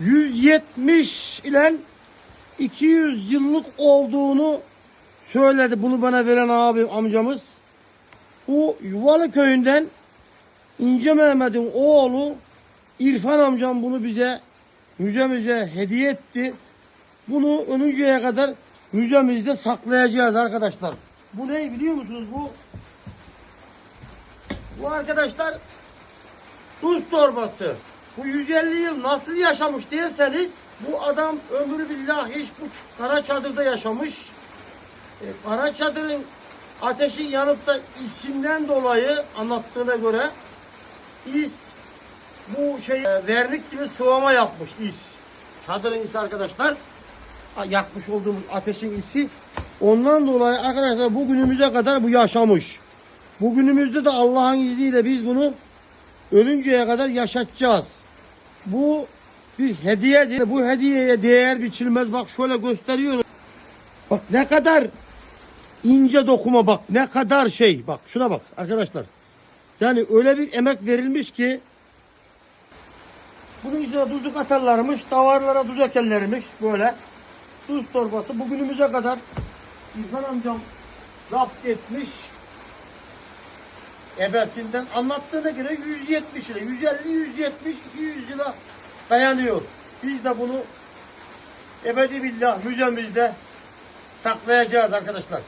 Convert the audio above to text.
170 ile 200 yıllık olduğunu söyledi. Bunu bana veren abi amcamız. Bu Yuvalı köyünden İnce Mehmet'in oğlu İrfan amcam bunu bize müzemize hediye etti. Bunu ölünceye kadar müzemizde saklayacağız arkadaşlar. Bu ne biliyor musunuz bu? Bu arkadaşlar tuz torbası. Bu 150 yıl nasıl yaşamış derseniz bu adam ömrü billah hiç bu kara çadırda yaşamış. E, kara çadırın ateşin yanıp da isinden dolayı anlattığına göre is bu şey e, vernik gibi sıvama yapmış is. Çadırın isi arkadaşlar yakmış olduğumuz ateşin isi. Ondan dolayı arkadaşlar bugünümüze kadar bu yaşamış. Bugünümüzde de Allah'ın izniyle biz bunu ölünceye kadar yaşatacağız. Bu bir hediyedir. Bu hediyeye değer biçilmez. Bak şöyle gösteriyorum. Bak ne kadar ince dokuma bak. Ne kadar şey. Bak şuna bak arkadaşlar. Yani öyle bir emek verilmiş ki bunun içine tuzluk atarlarmış, davarlara tuz ekerlermiş böyle. Tuz torbası bugünümüze kadar İrfan amcam zapt etmiş. Ebesinden anlattığına göre 170 lira, 150, 170, 200 lira dayanıyor. Biz de bunu ebedi billah müzemizde saklayacağız arkadaşlar.